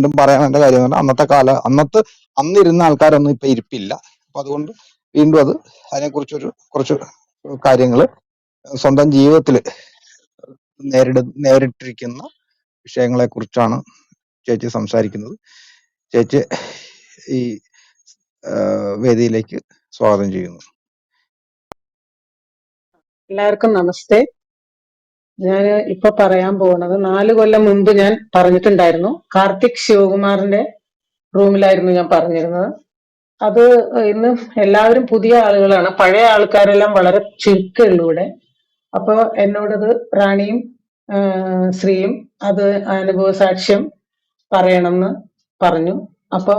വീണ്ടും പറയാനുള്ള കാര്യം പറഞ്ഞാൽ അന്നത്തെ കാല അന്നത്തെ അന്നിരുന്ന ആൾക്കാരൊന്നും ഇപ്പൊ ഇരിപ്പില്ല. അപ്പൊ അതുകൊണ്ട് വീണ്ടും അത് അതിനെക്കുറിച്ചൊരു കുറച്ച് കാര്യങ്ങൾ സ്വന്തം ജീവിതത്തിൽ നേരിട നേരിട്ടിരിക്കുന്ന വിഷയങ്ങളെ കുറിച്ചാണ് ചേച്ചി സംസാരിക്കുന്നത്. ചേച്ചി ഈ വേദിയിലേക്ക് സ്വാഗതം ചെയ്യുന്നു. എല്ലാവർക്കും നമസ്തേ. ഞാൻ ഇപ്പൊ പറയാൻ പോകുന്നത് നാല് കൊല്ലം മുൻപ് ഞാൻ പറഞ്ഞിട്ടുണ്ടായിരുന്നു. കാർത്തിക് ശിവകുമാറിന്റെ റൂമിലായിരുന്നു ഞാൻ പറഞ്ഞിരുന്നത്. അത് ഇന്ന് എല്ലാവരും പുതിയ ആളുകളാണ്. പഴയ ആൾക്കാരെല്ലാം വളരെ ചുരുക്കമുള്ളൂ ഇവിടെ. അപ്പൊ എന്നോടത് റാണിയും ശ്രീയും അത് അനുഭവ സാക്ഷ്യം പറയണമെന്ന് പറഞ്ഞു. അപ്പൊ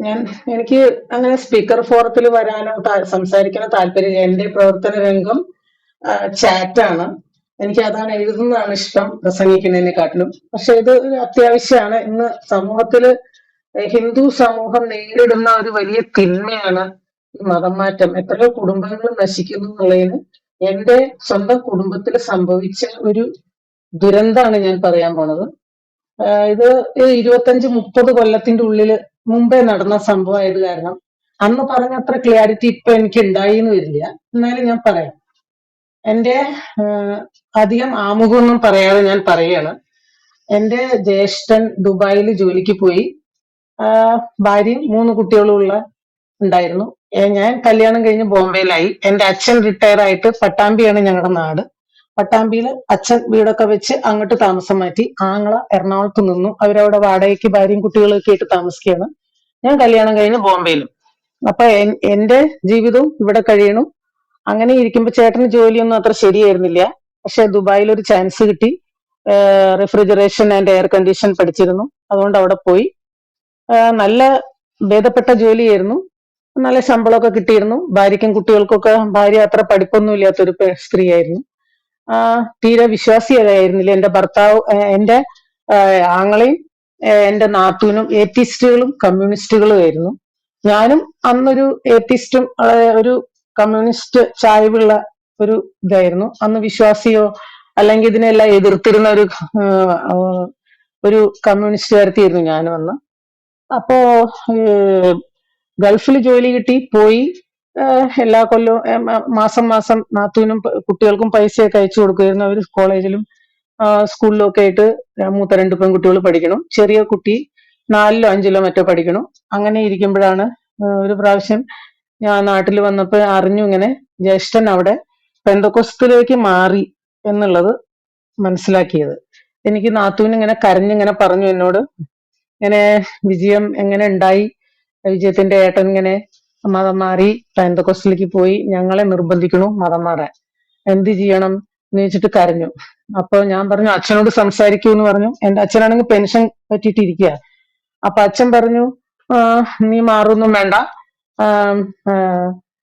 ഞാൻ എനിക്ക് അങ്ങനെ സ്പീക്കർ ഫോറത്തിൽ വരാനോ സംസാരിക്കാനോ താല്പര്യമില്ല. എന്റെ പ്രവർത്തന രംഗം ചാറ്റാണ് എനിക്ക് അതാണ് എഴുതുന്നതാണ് ഇഷ്ടം പ്രസംഗിക്കുന്നതിനെക്കാട്ടിലും. പക്ഷെ ഇത് ഒരു അത്യാവശ്യമാണ് ഇന്ന് സമൂഹത്തിൽ ഹിന്ദു സമൂഹം നേരിടുന്ന ഒരു വലിയ തിന്മയാണ് ഈ മതം മാറ്റം എത്രയോ കുടുംബങ്ങൾ നശിക്കുന്നു എന്നുള്ളതിന് എന്റെ സ്വന്തം കുടുംബത്തിൽ സംഭവിച്ച ഒരു ദുരന്താണ് ഞാൻ പറയാൻ പോണത്. ഇത് ഇരുപത്തഞ്ച് മുപ്പത് കൊല്ലത്തിന്റെ ഉള്ളിൽ മുമ്പേ നടന്ന സംഭവമായത് കാരണം അന്ന് പറഞ്ഞ അത്ര ക്ലാരിറ്റി ഇപ്പൊ എനിക്ക് ഉണ്ടായി എന്ന് വരില്ല. എന്നാലും ഞാൻ പറയാം. എന്റെ അധികം ആമുഖമൊന്നും പറയാതെ ഞാൻ പറയാണ്. എന്റെ ജ്യേഷ്ഠൻ ദുബായിൽ ജോലിക്ക് പോയി. ഭാര്യയും മൂന്ന് കുട്ടികളും ഉള്ള ഉണ്ടായിരുന്നു. ഞാൻ കല്യാണം കഴിഞ്ഞ് ബോംബെയിലായി. എന്റെ അച്ഛൻ റിട്ടയർ ആയിട്ട് പട്ടാമ്പിയാണ് ഞങ്ങളുടെ നാട്. പട്ടാമ്പിയിൽ അച്ഛൻ വീടൊക്കെ വെച്ച് അങ്ങോട്ട് താമസം മാറ്റി. ആങ്ങള എറണാകുളത്ത് നിന്നു. അവരവിടെ വാടകയ്ക്ക് ഭാര്യയും കുട്ടികളും ഒക്കെ ആയിട്ട് താമസിക്കുകയാണ്. ഞാൻ കല്യാണം കഴിഞ്ഞ് ബോംബെയിലും. അപ്പൊ എന്റെ ജീവിതവും ഇവിടെ കഴിയണു. അങ്ങനെ ഇരിക്കുമ്പോ ചേട്ടന് ജോലിയൊന്നും അത്ര ശരിയായിരുന്നില്ല. പക്ഷെ ദുബായിൽ ഒരു ചാൻസ് കിട്ടി. റെഫ്രിജറേഷൻ ആൻഡ് എയർ കണ്ടീഷൻ പഠിച്ചിരുന്നു. അതുകൊണ്ട് അവിടെ പോയി. നല്ല ഭേദപ്പെട്ട ജോലിയായിരുന്നു. നല്ല ശമ്പളമൊക്കെ കിട്ടിയിരുന്നു. ഭാര്യയ്ക്കും കുട്ടികൾക്കൊക്കെ ഭാര്യ അത്ര പഠിപ്പൊന്നും ഇല്ലാത്തൊരു സ്ത്രീ സ്ത്രീയായിരുന്നു. തീരെ വിശ്വാസിയായിരുന്നില്ല എന്റെ ഭർത്താവ് എന്റെ ആങ്ങളെയും എന്റെ നാത്തൂനും ഏത്തിസ്റ്റുകളും കമ്മ്യൂണിസ്റ്റുകളും ആയിരുന്നു. ഞാനും അന്നൊരു ഏത്തിസ്റ്റും ഒരു കമ്മ്യൂണിസ്റ്റ് ചായ്വുള്ള ഒരു ഇതായിരുന്നു. അന്ന് വിശ്വാസിയോ അല്ലെങ്കിൽ ഇതിനെല്ലാം എതിർത്തിരുന്ന ഒരു ഒരു കമ്മ്യൂണിസ്റ്റ് ഒരു കമ്മ്യൂണിസ്റ്റുകാരത്തിയായിരുന്നു ഞാനും അന്ന്. അപ്പോ ഗൾഫിൽ ജോലി കിട്ടി. പോയി. എല്ലാ കൊല്ലവും മാസം മാസം നാത്തൂനും കുട്ടികൾക്കും പൈസയൊക്കെ അയച്ചു കൊടുക്കുമായിരുന്നു. അവർ കോളേജിലും സ്കൂളിലും ഒക്കെ ആയിട്ട് മൂത്ത രണ്ട് പെൺകുട്ടികൾ പഠിക്കണം. ചെറിയ കുട്ടി നാലിലോ അഞ്ചിലോ മറ്റോ പഠിക്കണം. അങ്ങനെ ഇരിക്കുമ്പോഴാണ് ഒരു പ്രാവശ്യം ഞാൻ നാട്ടിൽ വന്നപ്പോൾ അറിഞ്ഞു ഇങ്ങനെ ജ്യേഷ്ഠൻ അവിടെ പെന്തക്കൊസ്തിലേക്ക് മാറി എന്നുള്ളത് മനസ്സിലാക്കിയത്. എനിക്ക് നാത്തൂൻ ഇങ്ങനെ കരഞ്ഞിങ്ങനെ പറഞ്ഞു എന്നോട്. ഇങ്ങനെ വിജയം എങ്ങനെ ഉണ്ടായി? വിജയത്തിന്റെ ഏട്ടൻ ഇങ്ങനെ മതം മാറി പെന്തക്കൊസ്തിലേക്ക് പോയി. ഞങ്ങളെ നിർബന്ധിക്കണു മതം മാറാൻ. എന്ത് ചെയ്യണം എന്ന് വെച്ചിട്ട് കരഞ്ഞു. അപ്പൊ ഞാൻ പറഞ്ഞു അച്ഛനോട് സംസാരിക്കൂ എന്ന് പറഞ്ഞു. എന്റെ അച്ഛനാണെങ്കിൽ പെൻഷൻ പറ്റിയിട്ടിരിക്കുക അപ്പൊ അച്ഛൻ പറഞ്ഞു നീ മാറൊന്നും വേണ്ട.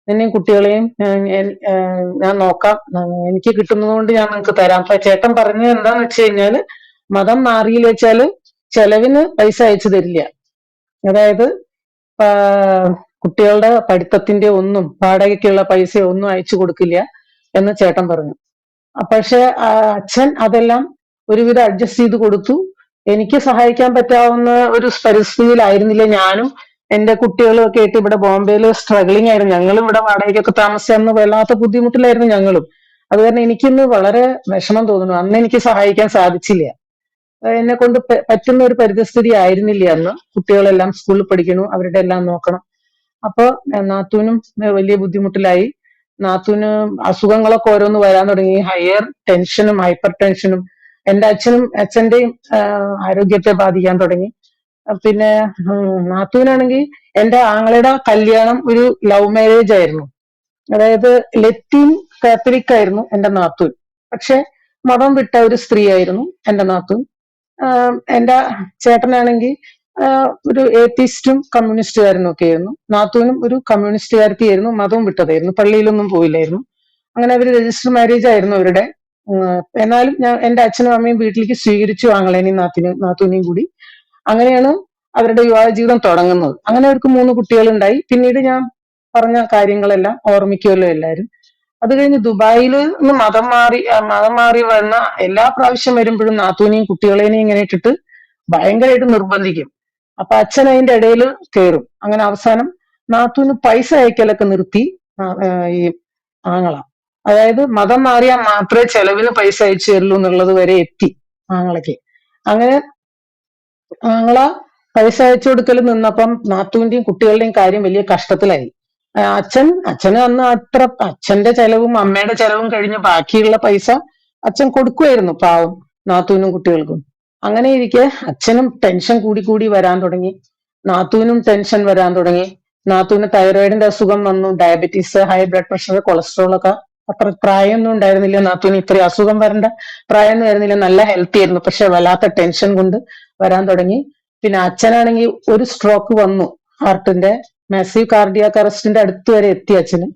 നിന്നെയും കുട്ടികളെയും ഞാൻ നോക്കാം. എനിക്ക് കിട്ടുന്നത് കൊണ്ട് ഞാൻ നിങ്ങൾക്ക് തരാം. അപ്പൊ ചേട്ടൻ പറഞ്ഞത് എന്താന്ന് വെച്ച് കഴിഞ്ഞാൽ മതം മാറിയില്ല വെച്ചാൽ ചെലവിന് പൈസ അയച്ചു തരില്ല. അതായത് കുട്ടികളുടെ പഠിത്തത്തിന്റെ ഒന്നും വാടകയ്ക്കുള്ള പൈസ ഒന്നും അയച്ചു കൊടുക്കില്ല എന്ന് ചേട്ടൻ പറഞ്ഞു. പക്ഷെ അച്ഛൻ അതെല്ലാം ഒരുവിധം അഡ്ജസ്റ്റ് ചെയ്ത് കൊടുത്തു. എനിക്ക് സഹായിക്കാൻ പറ്റാവുന്ന ഒരു പരിസ്ഥിതിയിലായിരുന്നില്ല ഞാനും. എന്റെ കുട്ടികളും ഒക്കെ ആയിട്ട് ഇവിടെ ബോംബെയിൽ സ്ട്രഗ്ലിംഗ് ആയിരുന്നു. ഞങ്ങളും ഇവിടെ വാടകയ്ക്കൊക്കെ താമസിച്ചെന്ന് വല്ലാത്ത ബുദ്ധിമുട്ടിലായിരുന്നു ഞങ്ങളും. അത് കാരണം എനിക്കിന്ന് വളരെ വിഷമം തോന്നുന്നു. അന്ന് എനിക്ക് സഹായിക്കാൻ സാധിച്ചില്ല. എന്നെ കൊണ്ട് പറ്റുന്ന ഒരു പരിതസ്ഥിതി ആയിരുന്നില്ല അന്ന്. കുട്ടികളെല്ലാം സ്കൂളിൽ പഠിക്കണു അവരുടെ എല്ലാം നോക്കണം. അപ്പൊ നാത്തൂനും വലിയ ബുദ്ധിമുട്ടിലായി. നാത്തൂന് അസുഖങ്ങളൊക്കെ ഓരോന്ന് വരാൻ തുടങ്ങി. ഹയർ ടെൻഷനും ഹൈപ്പർ ടെൻഷനും എന്റെ അച്ഛനും അച്ഛന്റെയും ആരോഗ്യത്തെ ബാധിക്കാൻ തുടങ്ങി. പിന്നെ നാത്തൂനാണെങ്കിൽ എന്റെ ആങ്ങളുടെ കല്യാണം ഒരു ലവ് മാരേജ് ആയിരുന്നു. അതായത് ലത്തീൻ കാത്തലിക് ആയിരുന്നു എന്റെ നാത്തൂൻ. പക്ഷെ മതം വിട്ട ഒരു സ്ത്രീ ആയിരുന്നു എന്റെ നാത്തൂൻ എന്റെ ചേട്ടനാണെങ്കിൽ ഒരു ഏത്തിസ്റ്റും കമ്മ്യൂണിസ്റ്റുകാരനും ഒക്കെ ആയിരുന്നു നാത്തൂനും ഒരു കമ്മ്യൂണിസ്റ്റുകാരത്തിയായിരുന്നു മതവും വിട്ടതായിരുന്നു പള്ളിയിലൊന്നും പോയില്ലായിരുന്നു. അങ്ങനെ അവർ രജിസ്റ്റർ മാരേജ് ആയിരുന്നു അവരുടെ. എന്നാലും ഞാൻ എന്റെ അച്ഛനും അമ്മയും വീട്ടിലേക്ക് സ്വീകരിച്ചു ആങ്ങളേനെയും നാത്തിനെയും നാത്തൂനെയും കൂടി. അങ്ങനെയാണ് അവരുടെ വിവാഹ ജീവിതം തുടങ്ങുന്നത്. അങ്ങനെ അവർക്ക് മൂന്ന് കുട്ടികളുണ്ടായി. പിന്നീട് ഞാൻ പറഞ്ഞ കാര്യങ്ങളെല്ലാം ഓർമ്മിക്കുമല്ലോ എല്ലാവരും. അത് കഴിഞ്ഞ് ദുബായിൽ നിന്ന് മതം മാറി മതം മാറി വന്ന എല്ലാ പ്രാവശ്യം വരുമ്പോഴും നാത്തൂനെയും കുട്ടികളെയും ഇങ്ങനെ ഇട്ടിട്ട് ഭയങ്കരമായിട്ട് നിർബന്ധിക്കും. അപ്പൊ അച്ഛൻ അതിന്റെ ഇടയിൽ കയറും അങ്ങനെ അവസാനം നാത്തൂന് പൈസ അയക്കലൊക്കെ നിർത്തി ഈ ആങ്ങള. അതായത് മതം മാറിയാൽ മാത്രമേ ചെലവിന് പൈസ അയച്ചു തരുള്ളൂ എന്നുള്ളത് വരെ എത്തി ആങ്ങളയ്ക്ക്. അങ്ങനെ ആങ്ങള പൈസ അയച്ചു കൊടുക്കൽ നിന്നപ്പം നാത്തുവിന്റെയും കുട്ടികളുടെയും കാര്യം വലിയ കഷ്ടത്തിലായി. അച്ഛൻ അച്ഛന് അന്ന് അത്ര അച്ഛന്റെ ചെലവും അമ്മയുടെ ചെലവും കഴിഞ്ഞ് ബാക്കിയുള്ള പൈസ അച്ഛൻ കൊടുക്കുമായിരുന്നു പാവം നാത്തൂനും കുട്ടികൾക്കും. അങ്ങനെ ഇരിക്കെ അച്ഛനും ടെൻഷൻ കൂടി കൂടി വരാൻ തുടങ്ങി. നാത്തൂനും ടെൻഷൻ വരാൻ തുടങ്ങി. നാത്തൂന് തൈറോയിഡിന്റെ അസുഖം വന്നു diabetes high blood pressure cholesterol ഒക്കെ അത്ര പ്രായമൊന്നും ഉണ്ടായിരുന്നില്ല. നാത്തൂന് ഇത്രയും അസുഖം വരേണ്ട പ്രായമൊന്നും ആയിരുന്നില്ല. നല്ല ഹെൽത്തി ആയിരുന്നു. പക്ഷെ വല്ലാത്ത ടെൻഷൻ കൊണ്ട് വരാൻ തുടങ്ങി. പിന്നെ അച്ഛനാണെങ്കിൽ ഒരു സ്ട്രോക്ക് വന്നു. ഹാർട്ടിന്റെ മാസീവ് കാർഡിയാക് അറസ്റ്റിന്റെ അടുത്ത് വരെ എത്തി അച്ഛന്.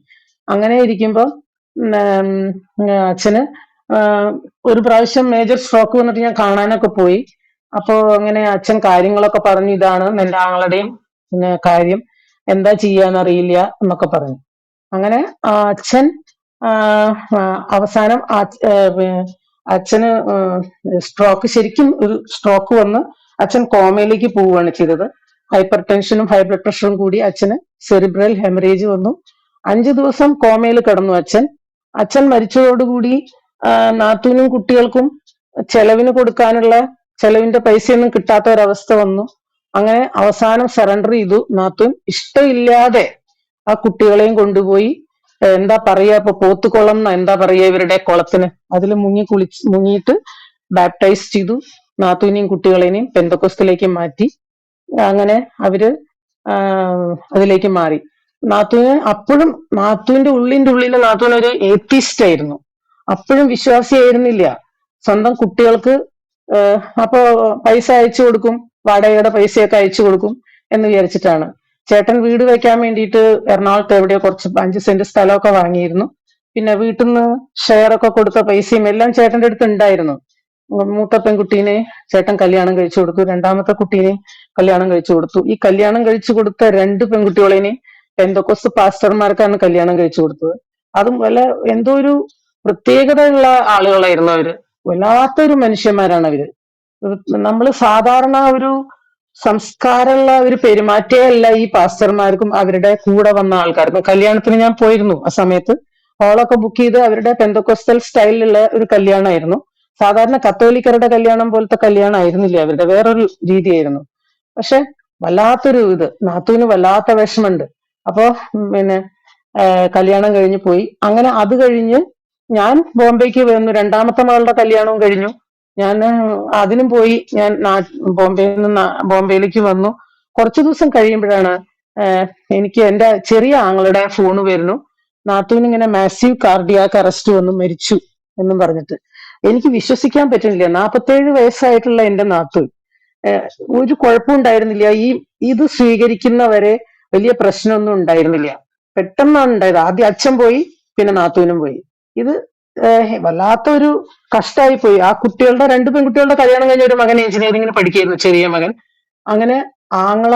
അങ്ങനെ ഇരിക്കുമ്പോ ഉം, ഉം, അച്ഛന് ഒരു പ്രാവശ്യം മേജർ സ്ട്രോക്ക് വന്നിട്ട് ഞാൻ കാണാനൊക്കെ പോയി. അപ്പോ അങ്ങനെ അച്ഛൻ കാര്യങ്ങളൊക്കെ പറഞ്ഞു ഇതാണ് എന്റെ ആങ്ങളുടെയും പിന്നെ കാര്യം എന്താ ചെയ്യാന്നറിയില്ല എന്നൊക്കെ പറഞ്ഞു. അങ്ങനെ അച്ഛൻ അവസാനം അച്ഛന് സ്ട്രോക്ക് ശരിക്കും ഒരു സ്ട്രോക്ക് വന്ന് അച്ഛൻ കോമയിലേക്ക് പോവുകയാണ് ചെയ്തത്. ഹൈപ്പർ ടെൻഷനും ഹൈ ബ്ലഡ് പ്രഷറും കൂടി അച്ഛന് സെറിബ്രൽ ഹെമറേജ് വന്നു. അഞ്ചു ദിവസം കോമയിൽ കിടന്നു അച്ഛൻ. അച്ഛൻ മരിച്ചതോടുകൂടി നാത്തൂനും കുട്ടികൾക്കും ചെലവിന് കൊടുക്കാനുള്ള ചെലവിന്റെ പൈസയൊന്നും കിട്ടാത്ത ഒരവസ്ഥ വന്നു. അങ്ങനെ അവസാനം സറണ്ടർ ചെയ്തു. നാത്തൂൻ ഇഷ്ടമില്ലാതെ ആ കുട്ടികളെയും കൊണ്ടുപോയി. എന്താ പറയാ ഇപ്പൊ പോത്തുകുളം എന്താ പറയാ ഇവരുടെ കുളത്തിന്. അതിൽ മുങ്ങി കുളിച്ച് മുങ്ങിയിട്ട് ബാപ്റ്റൈസ് ചെയ്തു. നാത്തൂനെയും കുട്ടികളെയും പെന്തക്കൊസ്തിലേക്ക് മാറ്റി. അങ്ങനെ അവർ അതിലേക്ക് മാറി. നാത്തൂന് അപ്പോഴും നാത്തൂന്റെ ഉള്ളിന്റെ ഉള്ളിൽ നാത്തൂൻ ഒരു ഏത്തിസ്റ്റ് ആയിരുന്നു. അപ്പോഴും വിശ്വാസിയായിരുന്നില്ല സ്വന്തം കുട്ടികൾക്ക് അപ്പോ പൈസ അയച്ചു കൊടുക്കും വാടകയുടെ പൈസയൊക്കെ അയച്ചു കൊടുക്കും എന്ന് വിചാരിച്ചിട്ടാണ്. ചേട്ടൻ വീട് വെക്കാൻ വേണ്ടിയിട്ട് എറണാകുളത്ത് എവിടെയോ കുറച്ച് അഞ്ച് സെന്റ് സ്ഥലമൊക്കെ വാങ്ങിയിരുന്നു. പിന്നെ വീട്ടിൽ നിന്ന് ഷെയർ ഒക്കെ കൊടുത്ത പൈസയും എല്ലാം ചേട്ടന്റെ അടുത്ത് ഉണ്ടായിരുന്നു. മൂത്ത പെൺകുട്ടീനെ ചേട്ടൻ കല്യാണം കഴിച്ചു കൊടുത്തു രണ്ടാമത്തെ കുട്ടീനെ കല്യാണം കഴിച്ചു കൊടുത്തു. ഈ കല്യാണം കഴിച്ചു കൊടുത്ത രണ്ട് പെൺകുട്ടികളെയും എന്തൊക്കെ പാസ്റ്റർമാർക്കാണ് കല്യാണം കഴിച്ചു കൊടുത്തത്. അതും വല്ല എന്തോ ഒരു പ്രത്യേകതയുള്ള ആളുകളായിരുന്നു അവർ. വല്ലാത്തൊരു മനുഷ്യന്മാരാണ് അവർ. നമ്മൾ സാധാരണ ഒരു സംസ്കാരമുള്ള ഒരു പെരുമാറ്റേ അല്ല ഈ പാസ്റ്റർമാർക്കും അവരുടെ കൂടെ വന്ന ആൾക്കാർക്കും. കല്യാണത്തിന് ഞാൻ പോയിരുന്നു ആ സമയത്ത്. ഹോളൊക്കെ ബുക്ക് ചെയ്ത് അവരുടെ പെന്തക്കോസ്റ്റൽ സ്റ്റൈലിലുള്ള ഒരു കല്യാണമായിരുന്നു. സാധാരണ കത്തോലിക്കരുടെ കല്യാണം പോലത്തെ കല്യാണം ആയിരുന്നില്ല അവരുടെ വേറൊരു രീതിയായിരുന്നു. പക്ഷെ വല്ലാത്തൊരു ഇത്. നാത്തൂന് വല്ലാത്ത വിഷമുണ്ട് അപ്പോ പിന്നെ കല്യാണം കഴിഞ്ഞ് പോയി. അങ്ങനെ അത് കഴിഞ്ഞ് ഞാൻ ബോംബെക്ക് വന്നു. രണ്ടാമത്തെ മകളുടെ കല്യാണവും കഴിഞ്ഞു. ഞാൻ അതിനും പോയി ഞാൻ ബോംബെയിൽ നിന്ന് ബോംബെയിലേക്ക് വന്നു. കുറച്ചു ദിവസം കഴിയുമ്പോഴാണ് എനിക്ക് എന്റെ ചെറിയ ആങ്ങളുടെ ഫോണ് വരുന്നു. നാത്തൂന് ഇങ്ങനെ മാസീവ് കാർഡിയാക്ക് അറസ്റ്റ് വന്നു മരിച്ചു എന്നും പറഞ്ഞിട്ട്. എനിക്ക് വിശ്വസിക്കാൻ പറ്റുന്നില്ല. നാപ്പത്തേഴ് വയസ്സായിട്ടുള്ള എന്റെ നാത്തൂൻ. ഒരു കുഴപ്പം ഉണ്ടായിരുന്നില്ല. ഈ ഇത് സ്വീകരിക്കുന്നവരെ വലിയ പ്രശ്നമൊന്നും ഉണ്ടായിരുന്നില്ല. പെട്ടെന്നാണ് ഉണ്ടായത്. ആദ്യം അച്ഛൻ പോയി പിന്നെ നാത്തൂനും പോയി. ഇത് ഏഹ് വല്ലാത്ത ഒരു കഷ്ടമായി പോയി ആ കുട്ടികളുടെ രണ്ട് പെൺകുട്ടികളുടെ കല്യാണം കഴിഞ്ഞ ഒരു മകൻ എഞ്ചിനീയറിംഗിന് പഠിക്കുകയായിരുന്നു ചെറിയ മകൻ. അങ്ങനെ ആങ്ങള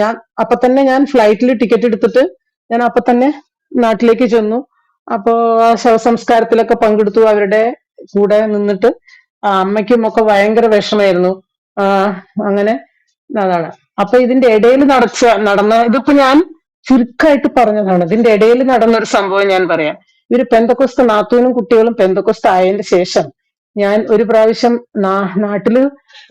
ഞാൻ അപ്പൊ തന്നെ ഞാൻ ഫ്ലൈറ്റിൽ ടിക്കറ്റ് എടുത്തിട്ട് ഞാൻ അപ്പൊ തന്നെ നാട്ടിലേക്ക് ചെന്നു. അപ്പോ ആ ശവസംസ്കാരത്തിലൊക്കെ പങ്കെടുത്തു. അവരുടെ കൂടെ നിന്നിട്ട് അമ്മയ്ക്കും ഒക്കെ ഭയങ്കര വിഷമായിരുന്നു അങ്ങനെ അതാണ്. അപ്പൊ ഇതിന്റെ ഇടയിൽ നടച്ച നടന്ന ഇതിപ്പോ ഞാൻ ചുരുക്കമായിട്ട് പറഞ്ഞതാണ്. ഇതിന്റെ ഇടയിൽ നടന്ന ഒരു സംഭവം ഞാൻ പറയാം. ഇവർ പെന്തക്കൊസ്ത നാത്തൂനും കുട്ടികളും പെന്തക്കൊസ്ത ആയതിന്റെ ശേഷം ഞാൻ ഒരു പ്രാവശ്യം നാട്ടിൽ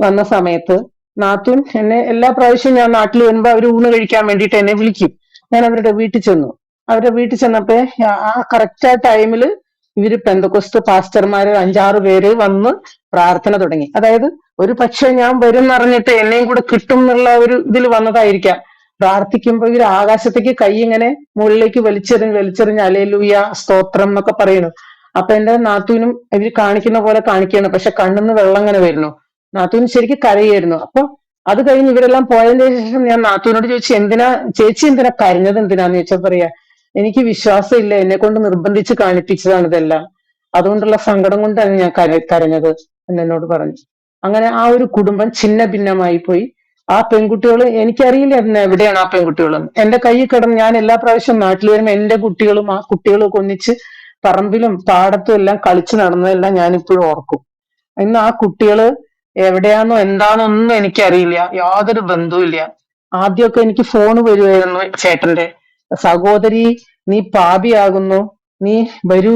വന്ന സമയത്ത് നാത്തൂൻ എന്നെ എല്ലാ പ്രാവശ്യവും ഞാൻ നാട്ടിൽ വരുമ്പോ അവർ ഊണ് കഴിക്കാൻ വേണ്ടിയിട്ട് എന്നെ വിളിക്കും. ഞാൻ അവരുടെ വീട്ടിൽ ചെന്നു. അവരുടെ വീട്ടിൽ ചെന്നപ്പോ ആ കറക്റ്റ് ആ ടൈമിൽ ഇവർ പെന്തക്കൊസ്ത് പാസ്റ്റർമാര് അഞ്ചാറ് പേര് വന്ന് പ്രാർത്ഥന തുടങ്ങി. അതായത് ഒരു പക്ഷെ ഞാൻ വരും എന്നറിഞ്ഞിട്ട് എന്നെയും കൂടെ കിട്ടും എന്നുള്ള ഒരു ഇതിൽ വന്നതായിരിക്കാം. പ്രാർത്ഥിക്കുമ്പോ ഇവർ ആകാശത്തേക്ക് കൈ ഇങ്ങനെ മുകളിലേക്ക് വലിച്ചെറിഞ്ഞ് വലിച്ചെറിഞ്ഞ് അലേലൂയ സ്തോത്രം എന്നൊക്കെ പറയുന്നു. അപ്പൊ എന്റെ നാത്തൂനും ഇവർ കാണിക്കുന്ന പോലെ കാണിക്കുകയാണ്. പക്ഷെ കണ്ണിന്ന് വെള്ളം ഇങ്ങനെ വരുന്നു. നാത്തൂൻ ശരിക്കും കരയായിരുന്നു. അപ്പൊ അത് കഴിഞ്ഞ് ഇവരെല്ലാം പോയതിന് ശേഷം ഞാൻ നാത്തൂനോട് ചോദിച്ചു എന്തിനാ ചേച്ചി എന്തിനാ കരഞ്ഞത് എന്തിനാന്ന് ചോദിച്ചാൽ പറയാ. എനിക്ക് വിശ്വാസമില്ല. എന്നെ കൊണ്ട് നിർബന്ധിച്ച് കാണിപ്പിച്ചതാണ് ഇതെല്ലാം. അതുകൊണ്ടുള്ള സങ്കടം കൊണ്ടാണ് ഞാൻ കര- കരഞ്ഞത് എന്ന് എന്നോട് പറഞ്ഞു. അങ്ങനെ ആ ഒരു കുടുംബം ഛിന്ന ഭിന്നമായി പോയി. ആ പെൺകുട്ടികൾ എനിക്കറിയില്ല എന്നെ എവിടെയാണ് ആ പെൺകുട്ടികളെന്ന് എന്റെ കയ്യിൽ കിടന്ന് ഞാൻ എല്ലാ പ്രാവശ്യം നാട്ടിൽ വരുമ്പോൾ എന്റെ കുട്ടികളും ആ കുട്ടികളും ഒന്നിച്ച് പറമ്പിലും പാടത്തും എല്ലാം കളിച്ചു നടന്നതെല്ലാം ഞാൻ ഇപ്പോഴും ഓർക്കും. ഇന്ന് ആ കുട്ടികൾ എവിടെയാണോ എന്താണോ ഒന്നും എനിക്കറിയില്ല. യാതൊരു ബന്ധവുമില്ല ആദ്യമൊക്കെ എനിക്ക് ഫോൺ വരുമായിരുന്നു ചേട്ടന്റെ. സഹോദരി നീ പാപിയാകുന്നു. നീ വരൂ.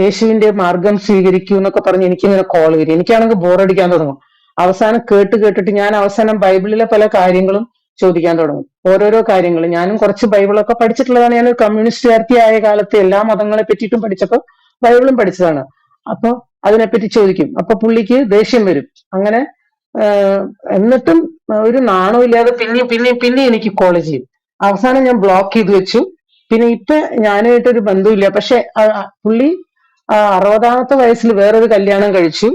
യേശുവിന്റെ മാർഗം സ്വീകരിക്കൂ എന്നൊക്കെ പറഞ്ഞ് എനിക്കിങ്ങനെ കോൾ വരും. എനിക്കാണെങ്കിൽ ബോറടിക്കാൻ തുടങ്ങും അവസാനം കേട്ട് കേട്ടിട്ട് ഞാൻ അവസാനം ബൈബിളിലെ പല കാര്യങ്ങളും ചോദിക്കാൻ തുടങ്ങും. ഓരോരോ കാര്യങ്ങൾ. ഞാനും കുറച്ച് ബൈബിളൊക്കെ പഠിച്ചിട്ടുള്ളതാണ്. ഞാൻ കമ്മ്യൂണിസ്റ്റുകാർത്തി ആയ കാലത്ത് എല്ലാ മതങ്ങളെ പറ്റിയിട്ടും പഠിച്ചപ്പോൾ ബൈബിളും പഠിച്ചതാണ്. അപ്പൊ അതിനെപ്പറ്റി ചോദിക്കും. അപ്പൊ പുള്ളിക്ക് ദേഷ്യം വരും. അങ്ങനെ എന്നിട്ടും ഒരു നാണവും ഇല്ലാതെ പിന്നെ പിന്നെ പിന്നെ എനിക്ക് കോളേജ് ചെയ്യും അവസാനം ഞാൻ ബ്ലോക്ക് ചെയ്ത് വെച്ചു. പിന്നെ ഇപ്പൊ ഞാനായിട്ടൊരു ബന്ധമില്ല പക്ഷെ പുള്ളി അറുപതാമത്തെ വയസ്സിൽ വേറൊരു കല്യാണം കഴിച്ചു.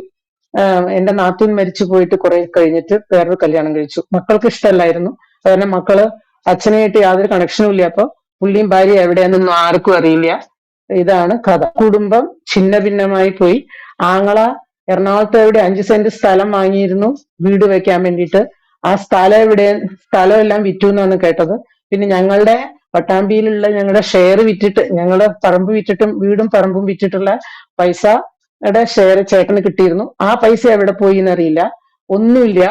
എന്റെ നാത്തൂൻ മരിച്ചു പോയിട്ട് കുറെ കഴിഞ്ഞിട്ട് വേറൊരു കല്യാണം കഴിച്ചു. മക്കൾക്ക് ഇഷ്ടമല്ലായിരുന്നു. കാരണം മക്കൾ അച്ഛനായിട്ട് യാതൊരു കണക്ഷനും ഇല്ല. അപ്പൊ പുള്ളിയും ഭാര്യ എവിടെയാണെന്നൊന്നും ആർക്കും അറിയില്ല. ഇതാണ് കഥ. കുടുംബം ഛിന്ന ഭിന്നമായി പോയി. ആങ്ങള എറണാകുളത്ത് എവിടെ അഞ്ച് സെന്റ് സ്ഥലം വാങ്ങിയിരുന്നു. വീട് വെക്കാൻ വേണ്ടിയിട്ട്. ആ സ്ഥലം എവിടെ സ്ഥലം എല്ലാം വിറ്റു എന്നാണ് കേട്ടത്. പിന്നെ ഞങ്ങളുടെ പട്ടാമ്പിയിലുള്ള ഞങ്ങളുടെ ഷെയർ വിറ്റിട്ട് ഞങ്ങളുടെ പറമ്പ് വിറ്റിട്ടും വീടും പറമ്പും വിറ്റിട്ടുള്ള പൈസയുടെ ഷെയർ ചേട്ടന് കിട്ടിയിരുന്നു. ആ പൈസ എവിടെ പോയി എന്നറിയില്ല. ഒന്നുമില്ല.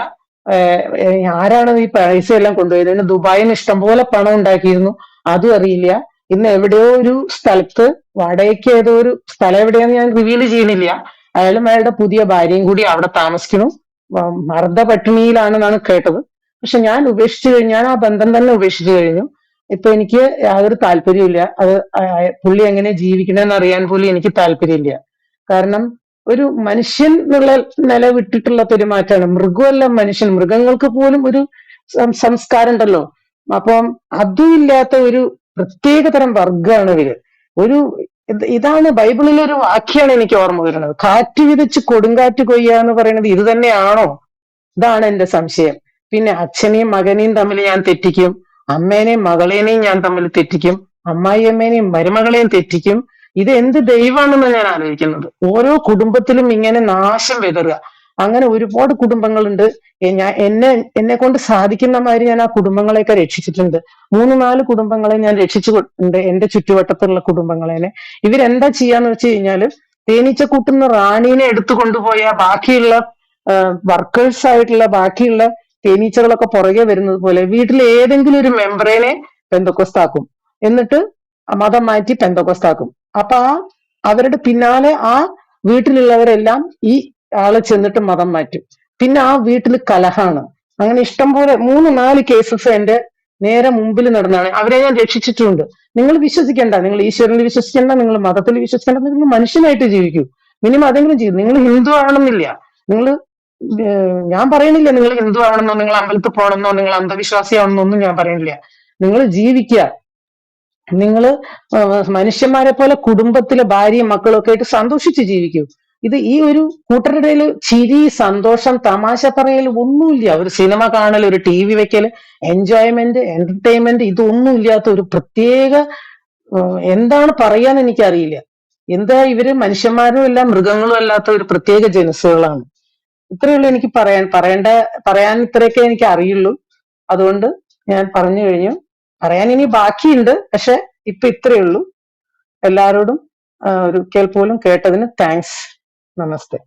ആരാണ് ഈ പൈസ എല്ലാം കൊണ്ടുപോയത്? പിന്നെ ദുബായിൽ ഇഷ്ടംപോലെ പണം ഉണ്ടാക്കിയിരുന്നു. അതും അറിയില്ല. ഇന്ന് എവിടെയോ ഒരു സ്ഥലത്ത് വാടകയ്ക്ക് ഏതോ ഒരു സ്ഥലം എവിടെയാന്ന് ഞാൻ റിവീൽ ചെയ്യുന്നില്ല. അയാളും അയാളുടെ പുതിയ ഭാര്യയും കൂടി അവിടെ താമസിക്കുന്നു. മർദ്ദ പട്ടിണിയിലാണെന്നാണ് കേട്ടത്. പക്ഷെ ഞാൻ ഉപേക്ഷിച്ചു കഴിഞ്ഞു. ഞാൻ ആ ബന്ധം തന്നെ ഉപേക്ഷിച്ചു കഴിഞ്ഞു. ഇപ്പൊ എനിക്ക് യാതൊരു താല്പര്യമില്ല അത് പുള്ളി എങ്ങനെ ജീവിക്കണമെന്ന് അറിയാൻ പോലും എനിക്ക് താല്പര്യമില്ല. കാരണം ഒരു മനുഷ്യൻ എന്നുള്ള നില വിട്ടിട്ടുള്ള പെരുമാറ്റമാണ്. മൃഗമല്ല മനുഷ്യൻ. മൃഗങ്ങൾക്ക് പോലും ഒരു സംസ്കാരം ഉണ്ടല്ലോ അപ്പം അതും ഇല്ലാത്ത ഒരു പ്രത്യേകതരം വർഗമാണ് ഇവർ. ഒരു ഇതാണ് ബൈബിളിലെ ഒരു വാക്യാണ് എനിക്ക് ഓർമ്മ വരുന്നത്. കാറ്റ് വിതച്ച് കൊടുങ്കാറ്റ് കൊയ്യുക എന്ന് പറയുന്നത് ഇത് തന്നെയാണോ? ഇതാണ് എന്റെ സംശയം. പിന്നെ അച്ഛനെയും മകനെയും തമ്മിൽ ഞാൻ തെറ്റിക്കും. അമ്മേനെയും മകളേനെയും ഞാൻ തമ്മിൽ തെറ്റിക്കും. അമ്മായിയമ്മേനെയും മരുമകളെയും തെറ്റിക്കും. ഇത് എന്ത് ദൈവമാണെന്ന് ഞാൻ ആലോചിക്കുന്നത്. ഓരോ കുടുംബത്തിലും ഇങ്ങനെ നാശം വിതറുക. അങ്ങനെ ഒരുപാട് കുടുംബങ്ങളുണ്ട്. ഞാൻ എന്നെ എന്നെ കൊണ്ട് സാധിക്കുന്ന മാതിരി ഞാൻ ആ കുടുംബങ്ങളെയൊക്കെ രക്ഷിച്ചിട്ടുണ്ട്. മൂന്ന് നാല് കുടുംബങ്ങളെ ഞാൻ രക്ഷിച്ചിട്ടുണ്ട് എന്റെ ചുറ്റുവട്ടത്തുള്ള കുടുംബങ്ങളെ ഇവരെന്താ ചെയ്യാന്ന് വെച്ച് തേനീച്ച കൂട്ടുന്ന റാണീനെ എടുത്തു കൊണ്ടുപോയ ബാക്കിയുള്ള വർക്കേഴ്സ് ആയിട്ടുള്ള ബാക്കിയുള്ള തേനീച്ചകളൊക്കെ പുറകെ വരുന്നത് പോലെ വീട്ടിലെ ഏതെങ്കിലും ഒരു മെമ്പറേനെ പെന്തക്കോസ്താക്കും. എന്നിട്ട് മതം മാറ്റി പെന്തക്കൊസ്താക്കും. അപ്പൊ ആ അവരുടെ പിന്നാലെ ആ വീട്ടിലുള്ളവരെല്ലാം ഈ ആൾ ചെന്നിട്ട് മതം മാറ്റും. പിന്നെ ആ വീട്ടിൽ കലഹാണ്. അങ്ങനെ ഇഷ്ടം പോലെ മൂന്ന് നാല് കേസസ് എന്റെ നേരെ മുമ്പിൽ നടന്നാണ്. അവരെ ഞാൻ രക്ഷിച്ചിട്ടുണ്ട്. നിങ്ങൾ വിശ്വസിക്കേണ്ട. നിങ്ങൾ ഈശ്വരനിൽ വിശ്വസിക്കേണ്ട. നിങ്ങൾ മതത്തിൽ വിശ്വസിക്കേണ്ട. നിങ്ങൾ മനുഷ്യനായിട്ട് ജീവിക്കൂ. മിനിമം അതെങ്കിലും ചെയ്യും. നിങ്ങൾ ഹിന്ദു ആവണമെന്നില്ല നിങ്ങൾ ഞാൻ പറയുന്നില്ല നിങ്ങൾ ഹിന്ദു ആവണമെന്നോ നിങ്ങൾ അമ്പലത്തിൽ പോകണമെന്നോ നിങ്ങൾ അന്ധവിശ്വാസി ആവണമെന്നോ ഒന്നും ഞാൻ പറയുന്നില്ല. നിങ്ങൾ ജീവിക്കുക. നിങ്ങൾ മനുഷ്യന്മാരെ പോലെ കുടുംബത്തിലെ ഭാര്യയും മക്കളൊക്കെ ആയിട്ട് സന്തോഷിച്ച് ജീവിക്കൂ. ഇത് ഈ ഒരു കൂട്ടരുടെ ചിരി സന്തോഷം തമാശ പറയൽ ഒന്നുമില്ല. ഒരു സിനിമ കാണൽ ഒരു ടി വി വെക്കൽ എൻജോയ്മെന്റ് എന്റർടൈൻമെന്റ് ഇതൊന്നും ഇല്ലാത്ത ഒരു പ്രത്യേക എന്താണ് പറയാന്ന് എനിക്കറിയില്ല. എന്താ ഇവർ മനുഷ്യന്മാരും അല്ല മൃഗങ്ങളും അല്ലാത്ത ഒരു പ്രത്യേക ജനസുകളാണ് ഇത്രയേ ഉള്ളൂ എനിക്ക് പറയാൻ പറയേണ്ട പറയാൻ ഇത്രയൊക്കെ എനിക്ക് അറിയുള്ളൂ. അതുകൊണ്ട് ഞാൻ പറഞ്ഞു കഴിഞ്ഞു. പറയാൻ ഇനി ബാക്കിയുണ്ട്. പക്ഷെ ഇപ്പൊ ഇത്രയേ ഉള്ളൂ. എല്ലാവരോടും ഒരു കേൾപ്പോലും പോലും കേട്ടതിന് താങ്ക്സ് നമസ്തേ.